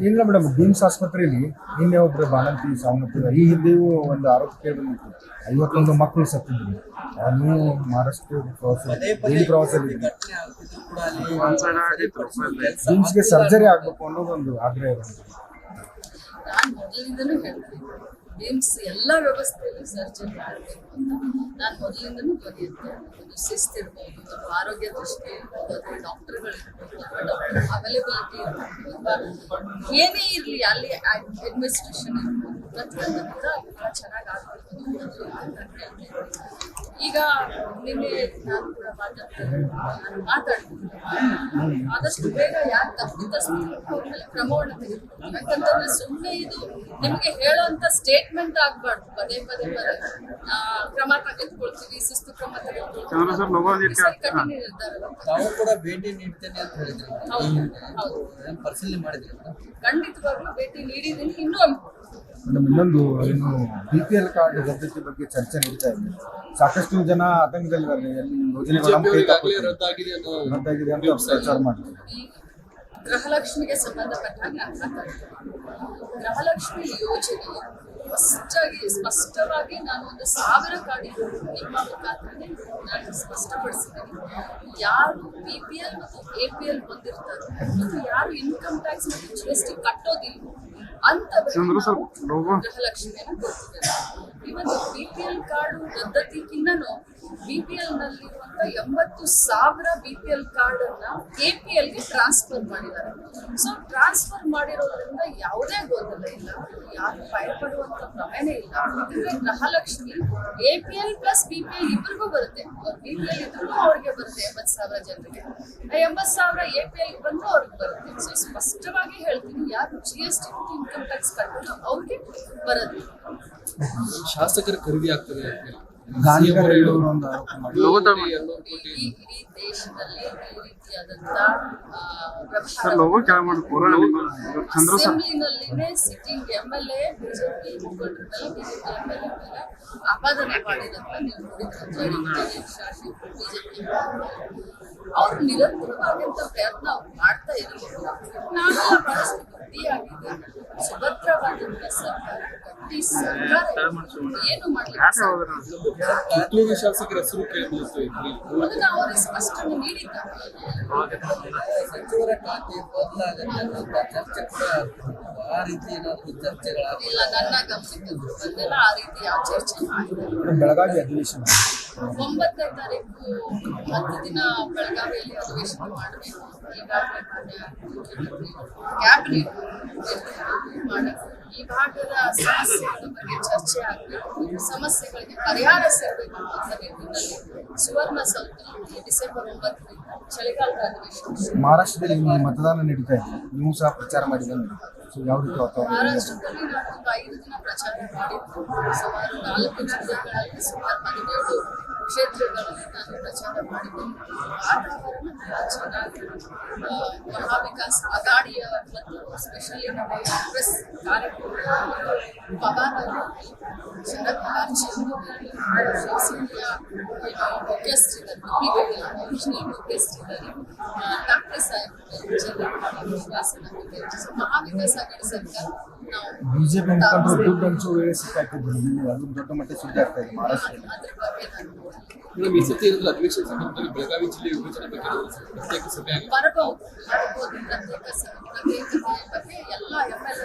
ಇಲ್ಲ ಮೇಡಮ್ ಡಿಮ್ಸ್ ಆಸ್ಪತ್ರೆಯಲ್ಲಿ ನಿನ್ನೆ ಒಬ್ಬರು ಬಾಣಂತಿ ಸಾವನ್ನಪ್ಪಿದ್ದಾರೆ ಈ ಹಿಂದೆಯೂ ಒಂದು ಆರೋಪ ಕೇಳಿ ಬಂದಿತ್ತು ಐವತ್ತೊಂದು ಮಕ್ಕಳು ಸತ್ತಿದ್ರು ನೀವು ಮಹಾರಾಷ್ಟ್ರ ಪ್ರವಾಸ ಎಲ್ಲಿ ಪ್ರವಾಸದಲ್ಲಿ ಡಿಮ್ಸ್ಗೆ ಸರ್ಜರಿ ಆಗಬೇಕು ಅನ್ನೋದೊಂದು ಆಗ್ರಹ ಬಂತು ನಾನು ಮೊದಲಿಂದನೂ ಹೇಳ್ತೀನಿ. ಏಮ್ಸ್ ಎಲ್ಲ ವ್ಯವಸ್ಥೆಯಲ್ಲೂ ಸರ್ಜನ್ ಮಾಡಬೇಕು ಅಂತ. ನಾನು ಮೊದಲಿಂದನೂ ಬರೆಯುತ್ತೇನೆ ಒಂದು ಒಂದು ಶಿಸ್ತಿರ್ಬೋದು ಅಥವಾ ಆರೋಗ್ಯ ದೃಷ್ಟಿ ಇರ್ಬೋದು ಅಥವಾ ಡಾಕ್ಟರ್ಗಳು ಇರ್ಬೋದು, ಅಥವಾ ಡಾಕ್ಟರ್ ಅವೈಲೇಬಿಲಿಟಿ ಇರ್ಬೋದು, ಅಥವಾ ಏನೇ ಇರಲಿ ಅಲ್ಲಿ ಅಡ್ಮಿನಿಸ್ಟ್ರೇಷನ್ ಇರ್ಬೋದು ಪ್ರತಿಯೊಂದು ಕೂಡ ತುಂಬ ಚೆನ್ನಾಗಿ ಆಗಬೇಕು ನಾನು ಹೇಳ್ತೀನಿ ಈಗ ನಿನ್ನೆ ನಾನು ಕೂಡ ಮಾತಾಡ್ತೀನಿ ನಾನು ಮಾತಾಡ್ತೀನಿ. ಆದಷ್ಟು ಬೇಗ ಯಾರು ತಪ್ಪಿತಸ್ಥರು ಕ್ರಮವನ್ನು ತೆಗೆದುಕೊಂಡು ಯಾಕಂತಂದ್ರೆ ಸುಮ್ಮನೆ ಇದು ನಿಮಗೆ ಹೇಳುವಂತ ಸ್ಟೇಟ್ಮೆಂಟ್ ಆಗ್ಬಾರ್ದು. ಪದೇ ಪದೇ ಪದೇ ಆ, ಕ್ರಮ ತೆಗೆದುಕೊಳ್ತೀವಿ ಶಿಸ್ತು ಕ್ರಮ ತೆಗೆದುಕೊಳ್ತೀವಿ. ತಾವು ಕೂಡ ಭೇಟಿ ನೀಡ್ತೇನೆ ಅಂತ ಹೇಳಿದ್ರಿ. ಹೌದು ಹೌದು. ಏನ್ ಪರಿಶೀಲನೆ ಮಾಡಿದ್ರಿ ಖಂಡಿತವಾಗ್ಲೂ ಭೇಟಿ ನೀಡಿದ್ದೀನಿ. ಇನ್ನೂ ಮೇಡಮ್ ಇನ್ನೊಂದು ಏನು ಬಿ ಪಿ ಎಲ್ ಕಾರ್ಡ್ ರದ್ದತಿ ಬಗ್ಗೆ ಚರ್ಚೆ ನಡೀತಾ ಇದೆ. ಸಾಕಷ್ಟು ಜನ ಆತಂಕದಲ್ಲಿದ್ದಾರೆ. ಯೋಜನೆಗಳು ರದ್ದಾಗಿದೆ ಅಂತ ಪ್ರಚಾರ ಮಾಡ್ತಾರೆ. ಗೃಹಲಕ್ಷ್ಮಿಗೆ ಸಂಬಂಧಪಟ್ಟ ಹಾಗೆ ಗೃಹಲಕ್ಷ್ಮಿ ಯೋಜನೆ ಸ್ಪಷ್ಟಾಗಿ ಸ್ಪಷ್ಟವಾಗಿ ನಾನು ಒಂದು ಸಾವಿರ ಕಾಡಿ ನಿಮ್ಮ ಮುಖಾಂತರನೇ ನಾನು ಸ್ಪಷ್ಟಪಡಿಸಿದ್ದೀನಿ ಯಾರು ಬಿಪಿಎಲ್ ಪಿ ಎಲ್ ಮತ್ತು ಎ ಪಿ ಎಲ್ ಹೊಂದಿರ್ತಾರೋ ಮತ್ತು ಯಾರು ಇನ್ಕಮ್ ಟ್ಯಾಕ್ಸ್ ಮತ್ತು ಜಿ ಎಸ್ ಟಿ ಕಟ್ಟೋದಿಲ್ಲ ಅಂತ. ಗೃಹಲಕ್ಷ್ಮಿಯನ್ನು ಕೊಡ್ತಿದ್ದಾರೆ ಇವತ್ತು ಬಿ ಪಿ ಎಲ್ ಕಾರ್ಡು ರದ್ದತಿಗಿನ್ನೂ ಬಿ ಪಿ ಎಲ್ ನಲ್ಲಿರುವಂತ ಎಂಬತ್ತು ಸಾವಿರ ಬಿ ಪಿ ಎಲ್ ಕಾರ್ಡ್ ಅನ್ನ ಎ ಪಿ ಎಲ್ಗೆ ಟ್ರಾನ್ಸ್ಫರ್ ಮಾಡಿದ್ದಾರೆ. ಸೊ ಟ್ರಾನ್ಸ್ಫರ್ ಮಾಡಿರೋದ್ರಿಂದ ಯಾವುದೇ ಗೊಂದಲ ಇಲ್ಲ. ಯಾರು ಭಯಪಡುವಂತ ಪ್ರಮೇನೇ ಇಲ್ಲ. ಯಾಕಂದ್ರೆ Gruhalakshmi A P L plus ಇಬ್ಬರಿಗೂ ಬರುತ್ತೆ. ಬಿಪಿಎಲ್ ಬಿ ಅವ್ರಿಗೆ ಬರುತ್ತೆ ಎಂಬತ್ತು ಸಾವಿರ ಜನರಿಗೆ. ಎಂಬತ್ತು ಸಾವಿರ ಎ ಪಿ ಬಂದ್ರು ಅವ್ರಿಗೆ ಬರುತ್ತೆ. ಸೊ ಸ್ಪಷ್ಟವಾಗಿ ಹೇಳ್ತೀನಿ, ಯಾರು G S T income tax ಕಟ್ಟೋದು ಅವ್ರಿಗೆ ಬರುತ್ತೆ ಶಾಸಕರ ಖರೀದಿ ಆಗ್ತದೆ. ಗಾಂಧಿಗರ ಹೇಳೋರು ಒಂದು ಆರೋಪ ಮಾಡಿ sitting M L A BJP ಮುಖಂಡರ ಮೇಲೆ ಬಿಜೆಪಿ ಎಂ ಎಲ್ ಎ ಮೇಲೆ ಆಪಾದನೆ ಮಾಡಿದಂತ ನೀವು ಬಿಜೆಪಿ ಅವ್ರು ನಿರಂತರವಾದಂತ ಪ್ರಯತ್ನ ಅವ್ರು ಮಾಡ್ತಾ ಇರಲಿಲ್ಲ ನಾವೆಲ್ಲ ಬಹಳಷ್ಟು ಗಟ್ಟಿಯಾಗಿದೆ ಸುಭದ್ರವಾದಂತ ಸರ್ಕಾರ ಏನು ಮಾಡ್ಲಿಕ್ಕೆ ಶಾಸಕರ ಹೆಸರು ಕೇಳಬಹುದು ಇಲ್ಲಿ ಅದನ್ನ ಅವರು ಸ್ಪಷ್ಟನೆ ನೀಡಿದ್ದಾರೆ. ಸಚಿವರ ಖಾತೆ ಬದಲಾಗತ್ತೆ ಅನ್ನೋಂಥ ಚರ್ಚೆ ಕೂಡ ಆ ರೀತಿ ಏನಾದ್ರು ಚರ್ಚೆಗಳಾಗ ಇಲ್ಲ ನನ್ನ ಗಮನಕ್ಕೆ ಬಂದೆಲ್ಲ. ಆ ರೀತಿ ಯಾವ ಚರ್ಚೆ ಬೆಳಗಾವಿ ಅಧಿವೇಶನ. ಒಂಬತ್ತನೇ ತಾರೀಕು ಹತ್ತು ದಿನ ಬೆಳಗಾವಿಯಲ್ಲಿ ಅಧಿವೇಶನ ಮಾಡಬೇಕು. ಈಗಾಗಲೇ ಕ್ಯಾಬಿನೆಟ್ ಭಾಗದ ಸಮಸ್ಯೆಗಳ ಬಗ್ಗೆ ಚರ್ಚೆ ಆಗಬೇಕು ಸಮಸ್ಯೆಗಳಿಗೆ ಪರಿಹಾರ ಸಿಗಬೇಕು ಅಂತ ನಿಟ್ಟಿನಲ್ಲಿ ಸುವರ್ಣ ಸೌಧದಲ್ಲಿ ಡಿಸೆಂಬರ್ ಒಂಬತ್ತರಿಂದ ಚಳಿಗಾಲದ ಅಧಿವೇಶನ ಮಹಾರಾಷ್ಟ್ರದಲ್ಲಿ ಮತದಾನ ನಡೀತಾ ಇದೆ? ನೀವು ಸಹ ಪ್ರಚಾರ ವಾತಾವರಣ ಮಹಾರಾಷ್ಟ್ರದಲ್ಲಿ ನಾನು ಒಂದು ಐದು ದಿನ ಪ್ರಚಾರ ಮಾಡಿದ್ದು ಸುಮಾರು ನಾಲ್ಕು ಜಿಲ್ಲೆಗಳಲ್ಲಿ ಸುಮಾರು ಹದಿನೇಳು ಕ್ಷೇತ್ರಗಳಲ್ಲಿ ನಾನು ಪ್ರಚಾರ ಮಾಡಿದ್ದೇನೆ ವಾತಾವರಣ ಬಹಳ ಚೆನ್ನಾಗಿ ಆ, ಮಹಾವಿಕಾಸ್ ಅಗಾಡಿಯ ಮತ್ತು ಸ್ಪೆಷಲಿ ನಮ್ಮ ಕಾಂಗ್ರೆಸ್ ಕಾರ್ಯಕ್ರಮ ಶಿವಸೇನೆಯ ಮುಖ್ಯಸ್ಥರಿದ್ದಾರೆ ಒರಿಜಿನಲ್ ಮುಖ್ಯಸ್ಥರಿದ್ದಾರೆ ಡಾಕ್ಟರ್ ಬಿ ಜನ ವಿಶ್ವಾಸ ನಮಗೆ So, ಮಹಾವಿಕಾಸ್ ಅಗಾಡಿ ಸರ್ಕಾರ ಬಿಜೆಪಿ ಮುಖಂಡರು ದುಡ್ಡು ಹಂಚುವ ವೇಳೆ ಸಿಕ್ಕಾಕಿದ್ರು ನಿನ್ನೆ ಅದು ದೊಡ್ಡ ಮಟ್ಟ ಸುದ್ದಿ ಆಗ್ತಾ ಇದೆ ಮಹಾರಾಷ್ಟ್ರದಲ್ಲಿ ಈ ಸತಿ ಅಧಿವೇಶನ ಸಂದರ್ಭದಲ್ಲಿ ಬೆಳಗಾವಿ ಜಿಲ್ಲೆ ವಿಭಜನೆ ಬಗ್ಗೆ ಪ್ರತ್ಯೇಕ ಸಭೆ ಆಗಿದೆ? ಬರಬಹುದು ಪ್ರತ್ಯೇಕ ಬಗ್ಗೆ ಎಲ್ಲ ಎಂ ಎಲ್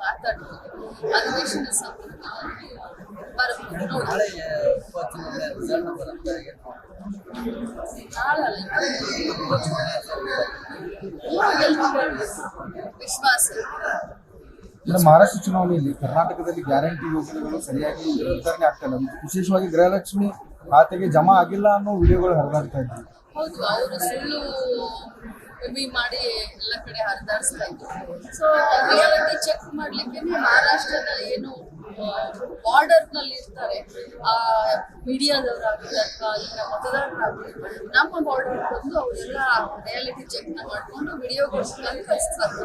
ಮಾತಾಡ್ಬೋದು ಅಲ್ಲ, ಇವತ್ತು ವಿಶ್ವಾಸ ಮಹಾರಾಷ್ಟ್ರ ಚುನಾವಣೆಯಲ್ಲಿ ಕರ್ನಾಟಕದಲ್ಲಿ ಗ್ಯಾರಂಟಿ ಯೋಜನೆಗಳು ಸರಿಯಾಗಿ ವಿತರಣೆ ಆಗ್ತಾ ಇಲ್ಲ. ವಿಶೇಷವಾಗಿ ಗೃಹಲಕ್ಷ್ಮಿ ಖಾತೆಗೆ ಜಮಾ ಆಗಿಲ್ಲ ಅನ್ನೋ ವಿಡಿಯೋಗಳು ಹರಿದಾಡ್ತಾ ಇದ್ವಿ. ರಿವ್ಯೂ ಮಾಡಿ ಎಲ್ಲ ಕಡೆ ಹರಿದಾಡಿಸ್ತಾ ಇದ್ರು. ಸೊ ರಿಯಾಲಿಟಿ ಚೆಕ್ ಮಾಡ್ಲಿಕ್ಕೆ ಮಹಾರಾಷ್ಟ್ರದ ಏನು ಬಾರ್ಡರ್ನಲ್ಲಿ ಇರ್ತಾರೆ ಆ ಮೀಡಿಯಾದವರಾಗಲಿ ಅಥವಾ ಅಲ್ಲಿನ ಮತದಾರರಾಗಲಿ ನಮ್ಮ ಬಾರ್ಡರ್ ಬಂದು ಅವರೆಲ್ಲ ರಿಯಾಲಿಟಿ ಚೆಕ್ನ ಮಾಡ್ಕೊಂಡು ವಿಡಿಯೋಗೋಸ್ಕರ ಕಳಿಸ್ತಾರೆ.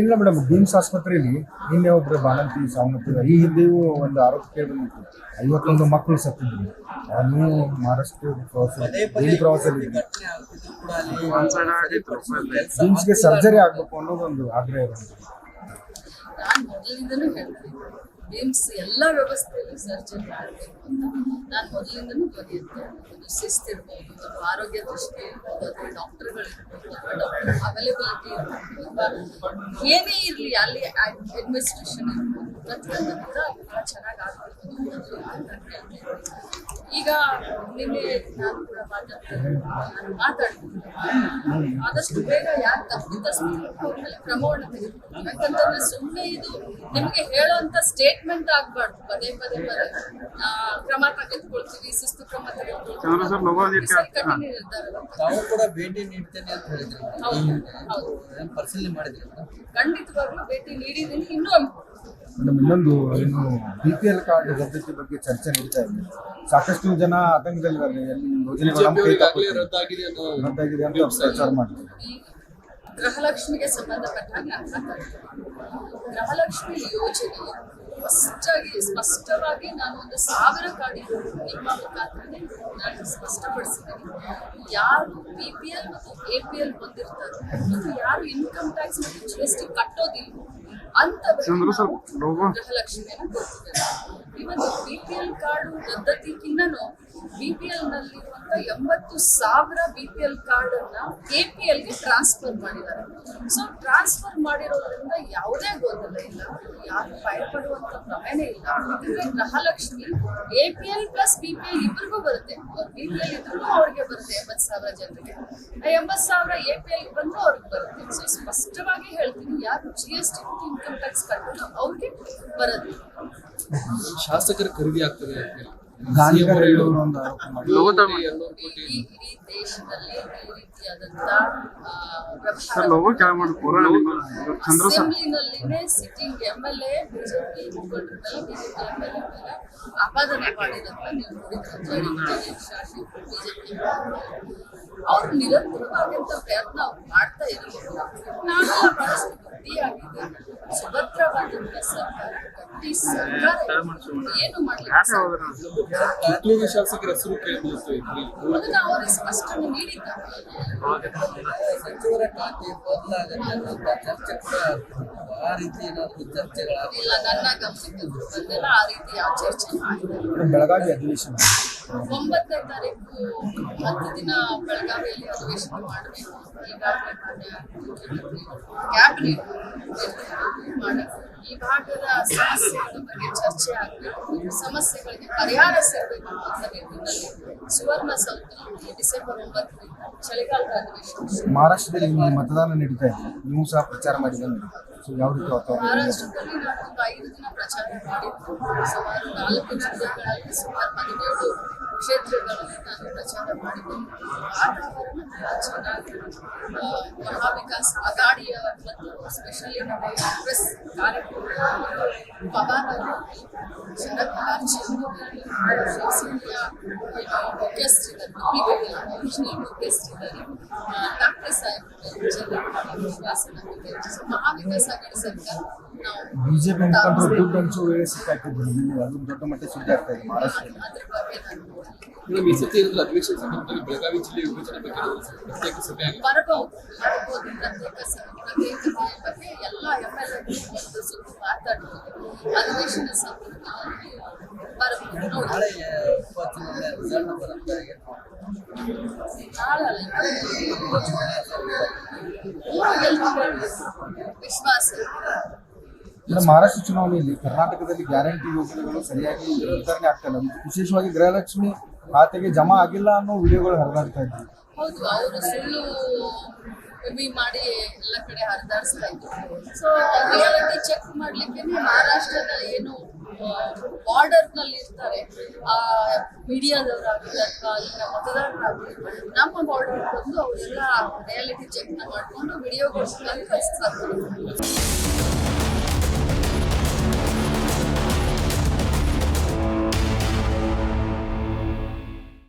ಇಲ್ಲ ಮೇಡಮ್ ಡಿಮ್ಸ್ ಆಸ್ಪತ್ರೆಯಲ್ಲಿ ನಿನ್ನೆ ಒಬ್ಬರು ಬಾಣಂತಿ ಸಾವನ್ನಪ್ಪಿದ ಈ ಹಿಂದೆಯೂ ಒಂದು ಆರೋಗ್ಯ ಕೇಳಿ ಬಂದಿತ್ತು ಐವತ್ತೊಂದು ಮಕ್ಕಳು ಸತ್ತಿದ್ರು. ನೀವು ಮಹಾರಾಷ್ಟ್ರ ಪ್ರವಾಸ ಪ್ರವಾಸದಲ್ಲಿ ಡಿಮ್ಸ್ಗೆ ಸರ್ಜರಿ ಆಗಬೇಕು ಅನ್ನೋದೊಂದು ಆಗ್ರಹ ಇರೋದು ನಾನು ಮೊದಲಿಂದನೂ ಹೇಳ್ತೀನಿ. ಏಮ್ಸ್ ಎಲ್ಲ ವ್ಯವಸ್ಥೆಯಲ್ಲಿ ಸರ್ಜನ್ ಮಾಡಬೇಕು ಅಂತ ನಾನು ಮೊದಲಿಂದನೂ ಬರೆಯುತ್ತೆ. ಒಂದು ಶಿಸ್ತಿರ್ಬೋದು ಅಥವಾ ಆರೋಗ್ಯ ದೃಷ್ಟಿ ಇರ್ಬೋದು, ಅಥವಾ ಡಾಕ್ಟರ್ಗಳಿರ್ಬೋದು ಅಥವಾ ಡಾಕ್ಟರ್ ಅವೈಲೇಬಿಲಿಟಿ ಇರ್ಬೋದು ಏನೇ ಇರಲಿ, ಅಲ್ಲಿ ಅಡ್ಮಿನಿಸ್ಟ್ರೇಷನ್ ಇರ್ಬೋದು. ಚೆನ್ನಾಗಿ ಈಗ ನಿನ್ನೆ ನಾನು ಕೂಡ ಮಾತಾಡ್ತೀನಿ ಮಾತಾಡ್ತೀನಿ. ಆದಷ್ಟು ಬೇಗ ಯಾರು ತಪ್ಪಿತಸ್ಥರು ಅವ್ರ ಮೇಲೆ ಕ್ರಮವನ್ನು ತೆಗೆದುಕೊಂಡು ಯಾಕಂತಂದ್ರೆ ಸುಮ್ಮನೆ ಇದು ನಿಮಗೆ ಹೇಳುವಂತ ಸ್ಟೇಟ್ಮೆಂಟ್ ಆಗ್ಬಾರ್ದು. ಪದೇ ಪದೇ ಪದೇ. ಆ, ಕ್ರಮ ತೆಗೆದುಕೊಳ್ತೀವಿ ಶಿಸ್ತು ಕ್ರಮ ಚಂದ್ರ ಸರ್ ಲೋಗೋ ತೆಗೆದುಕೊಳ್ತೀವಿ. ತಾವು ಕೂಡ ಭೇಟಿ ನೀಡ್ತೇನೆ ಅಂತ ಹೇಳಿದ್ರು. ಪರಿಶೀಲನೆ ಮಾಡಿದ್ರಿ ಖಂಡಿತವಾಗ್ಲೂ ಭೇಟಿ ನೀಡಿದೀನಿ ಇನ್ನೂ ಮೇಡಮ್ ಇನ್ನೊಂದು ಏನು ಬಿ ಪಿ ಎಲ್ ಕಾರ್ಡ್ ರದ್ದತಿ ಬಗ್ಗೆ ಚರ್ಚೆ ನಡೀತಾ ಇದೆ. ಸಾಕಷ್ಟು ಜನ ಆತಂಕದಲ್ಲಿದ್ದಾರೆ. ಯೋಜನೆಗಳು. ರದ್ದಾಗಿದೆ ಅಂತ ಪ್ರಚಾರ ಮಾಡ್ತಾರೆ. ಗೃಹಲಕ್ಷ್ಮಿಗೆ ಸಂಬಂಧಪಟ್ಟ ಗೃಹಲಕ್ಷ್ಮಿ ಯೋಜನೆ ಸ್ಪಷ್ಟಾಗಿ ಸ್ಪಷ್ಟವಾಗಿ ನಾನು ಒಂದು ಸಾವಿರ ಕಾರ್ಡ್ ನಿಮ್ಮ ಮುಖಾಂತರನೇ ನಾನು ಸ್ಪಷ್ಟಪಡಿಸಿದ್ದೀನಿ. ಯಾರು ಬಿ ಪಿ ಎಲ್ ಮತ್ತು ಎ ಪಿ ಎಲ್ ಹೊಂದಿರ್ತಾರೋ ಮತ್ತು ಯಾರು ಇನ್ಕಮ್ ಟ್ಯಾಕ್ಸ್ ಮತ್ತು ಜಿ ಎಸ್ ಟಿ ಕಟ್ಟೋದಿಲ್ಲ ಚಂದ್ರು ಸರ್ ಅಂತ ಲೋಗೋ ಗೃಹಲಕ್ಷ್ಮಿಯನ್ನು ಕೊಡ್ತಿದ್ದಾರೆ ಇವತ್ತು ಬಿ ಪಿ ಎಲ್ ಕಾರ್ಡು ರದ್ದತಿಗಿನ್ನೂ ಬಿ ಪಿ ಎಲ್ ನಲ್ಲಿರುವಂತ ಎಂಬತ್ತು ಸಾವಿರ ಬಿ ಪಿ ಎಲ್ ಕಾರ್ಡ್ ಅನ್ನ ಎಪಿಎಲ್ಗೆ ಟ್ರಾನ್ಸ್ಫರ್ ಮಾಡಿದ್ದಾರೆ. ಸೊ ಟ್ರಾನ್ಸ್ಫರ್ ಮಾಡಿರೋದ್ರಿಂದ ಯಾವುದೇ ಗೊಂದಲ ಇಲ್ಲ. ಯಾರು ಭಯಪಡುವಂತ ಪ್ರಮೇಯನೇ ಇಲ್ಲ. ಯಾಕಂದ್ರೆ Gruhalakshmi A P L plus B P L ಇಬ್ಬರಿಗೂ ಬರುತ್ತೆ. ಅವ್ರು ಇದ್ರೂ ಅವ್ರಿಗೆ ಬರುತ್ತೆ ಎಂಬತ್ತು ಸಾವಿರ ಜನರಿಗೆ. ಆ ಎಂಬತ್ತು ಸಾವಿರ ಎ ಪಿ ಎಲ್ ಬಂದ್ರು ಅವ್ರಿಗೆ ಬರುತ್ತೆ. ಸೊ ಸ್ಪಷ್ಟವಾಗಿ ಹೇಳ್ತೀನಿ, ಯಾರು G S T income tax ಕಟ್ಟೋದು ಅವ್ರಿಗೆ ಬರುತ್ತೆ ಶಾಸಕರ ಖರೀದಿ ಆಗ್ತದೆ. ಗಾಂಧಿಗರ ಅವರು ಹೇಳೋರು ಒಂದು ಆರೋಪ ಮಾಡಿ sitting M L A BJP ಮುಖಂಡರ ಮೇಲೆ ಬಿಜೆಪಿ ಎಂ ಎಲ್ ಎ ಮೇಲೆ ಆಪಾದನೆ ಮಾಡಿದಂತ ನೀವು ನೋಡಿದ್ರೆ ಬಿಜೆಪಿ ಅವ್ರು ನಿರಂತರವಾದಂತ ಪ್ರಯತ್ನ ಅವ್ರು ಮಾಡ್ತಾ ಇದ್ರು ನಾವೆಲ್ಲ ಬಹಳಷ್ಟು ಗಟ್ಟಿಯಾಗಿದೆ ಸುಭದ್ರವಾದಂತ ಸರ್ಕಾರ ಕಿತ್ತೂರು ಶಾಸಕರ ಹೆಸರು ಆ ರೀತಿ ಆ ರೀತಿ ಯಾವ ಚರ್ಚೆ ಬೆಳಗಾವಿ ಅಧಿವೇಶನ. ಒಂಬತ್ತನೇ ತಾರೀಕು ಹತ್ತು ದಿನ ಬೆಳಗಾವಿಯಲ್ಲಿ ಅಧಿವೇಶನ ಮಾಡಬೇಕು. ಈಗಾಗಲೇ ಕ್ಯಾಬಿನೆಟ್ ಈ ಭಾಗದ ಸಮಸ್ಯೆಗಳ ಬಗ್ಗೆ ಚರ್ಚೆ ಆಗಬೇಕು ಸಮಸ್ಯೆಗಳಿಗೆ ಪರಿಹಾರ ಸಿಗಬೇಕು ಅಂತ ನಿಟ್ಟಿನಲ್ಲಿ ಸುವರ್ಣಸೌಧದಲ್ಲಿ ಡಿಸೆಂಬರ್ ಒಂಬತ್ತರಿಂದ ಚಳಿಗಾಲದ ಅಧಿವೇಶನ. ಮಹಾರಾಷ್ಟ್ರದಲ್ಲಿ ಇಂದು ಮತದಾನ ನಡೀತಾ ಇದೆ. ನೀವು ಸಹ ಪ್ರಚಾರ ಮಾಡಿ ಬಂದ್ರಿ ಸೊ ಯಾವ ರೀತಿ ಮಹಾರಾಷ್ಟ್ರದಲ್ಲಿ ನಾವು ಐದು ದಿನ ಪ್ರಚಾರ ಮಾಡಿದ್ದು ಸುಮಾರು ನಾಲ್ಕು ಜಿಲ್ಲೆಗಳಲ್ಲಿ ಸುಮಾರು ಹದಿನೇಳು ಕ್ಷೇತ್ರಗಳಲ್ಲಿ ನಾನು ಪ್ರಚಾರ ಮಾಡಿದ್ದೇನೆ ವಾತಾವರಣ ಬಹಳ ಚೆನ್ನಾಗಿ ಆ, ಮಹಾವಿಕಾಸ್ ಅಗಾಡಿಯ ಮತ್ತು ಸ್ಪೆಷಲಿ ನಮ್ಮ ಕಾಂಗ್ರೆಸ್ ಕಾರ್ಯಕ್ರಮ ಪವಾರ್ ಅವರು ಶರದ್ ಪವಾರ್ಜಿ ಅವರು ಶಿವಸೇನೆಯ ಏನು ಮುಖ್ಯಸ್ಥರಿದ್ದಾರೆ ಒರಿಜಿನಲ್ ಮುಖ್ಯಸ್ಥರಿದ್ದಾರೆ ಠಾಕ್ರೆ ಸಾಹೇಬ್ ಜನರ ವಿಶ್ವಾಸ ನಂಬಿಕೆ So, ಮಹಾವಿಕಾಸ್ ಅಗಾಡಿ ಸರ್ಕಾರ ನಾವು ಬಿಜೆಪಿ ಮುಖಂಡರು ದುಡ್ಡು ಹಂಚುವ ವೇಳೆ ಸಿಕ್ಕಾಕಿದ್ರು ನೀವು ಅದು ದೊಡ್ಡ ಮಟ್ಟ ಸುದ್ದಿ ಆಗ್ತಾ ಇದೆ ಮಹಾರಾಷ್ಟ್ರದಲ್ಲಿ. ಅದ್ರ ಬಗ್ಗೆ ನಾನು ನೋಡಿಲ್ಲ. ಮೇಡಮ್ ಈ ಸತಿ ಇರೋದ್ರ ಅಧಿವೇಶನ ಸಂದರ್ಭದಲ್ಲಿ ಬೆಳಗಾವಿ ಜಿಲ್ಲೆ ವಿಭಜನೆ ಬಗ್ಗೆ ಏನಾದ್ರು ಪ್ರತ್ಯೇಕ ಸಭೆ ಆಗಿದೆ? ಬರಬಹುದು. ಬರಬಹುದು. ಪ್ರತ್ಯೇಕ ಸ- ಪ್ರತ್ಯೇಕತೆಯ ಬಗ್ಗೆ ಎಲ್ಲ ಎಂ ಎಲ್ ಒಂದು ಸುತ್ತು ಮಾತಾಡ್ತೀವಿ ಅಧಿವೇಶನ ಸಂದರ್ಭದಲ್ಲಿ ಬರಬಹುದು. ನೋಡಿ ನಾಳೆ ಉಪಚುನಾವಣೆ ರಿಸಲ್ಟ್ ಬರುತ್ತೆ. ನಾಳೆ ಅಲ್ಲ, ಇವತ್ತು ಮೂರು ಗೆಲ್ಲುವ ವಿಶ್ವಾಸ. ಮೇಡಮ್ ಮಹಾರಾಷ್ಟ್ರ ಚುನಾವಣೆಯಲ್ಲಿ ಕರ್ನಾಟಕದಲ್ಲಿ ಗ್ಯಾರಂಟಿ ಯೋಜನೆಗಳು ಸರಿಯಾಗಿ ವಿತರಣೆ ಆಗ್ತಾ ಇಲ್ಲ. ವಿಶೇಷವಾಗಿ ಗೃಹಲಕ್ಷ್ಮಿ ಖಾತೆಗೆ ಜಮಾ ಆಗಿಲ್ಲ ಅನ್ನೋ ವಿಡಿಯೋಗಳು ಹರಿದಾಡ್ತಾ ಇದ್ವಿ. ಹೌದು, ಅವರು ಸುಳ್ಳು ರಿವ್ಯೂ ಮಾಡಿ ಎಲ್ಲ ಕಡೆ ಹರಿದಾಡಿಸ್ತಾ ಸೊ ರಿಯಾಲಿಟಿ ಚೆಕ್ ಮಾಡ್ಲಿಕ್ಕೆ ಮಹಾರಾಷ್ಟ್ರದ ಏನು ಬಾರ್ಡರ್ನಲ್ಲಿ ಇರ್ತಾರೆ. ಆ, ಮೀಡಿಯಾದವರಾಗಲಿ ಅಥವಾ ಅಲ್ಲಿನ ಮತದಾರರಾಗಲಿ, ನಮ್ಮ ಬಾರ್ಡರ್ ಬಂದು ಅವರೆಲ್ಲ ರಿಯಾಲಿಟಿ ಚೆಕ್ನ ಮಾಡ್ಕೊಂಡು ವಿಡಿಯೋಗೋಸ್ಕರ ಕಳಿಸ್ತಾರೆ.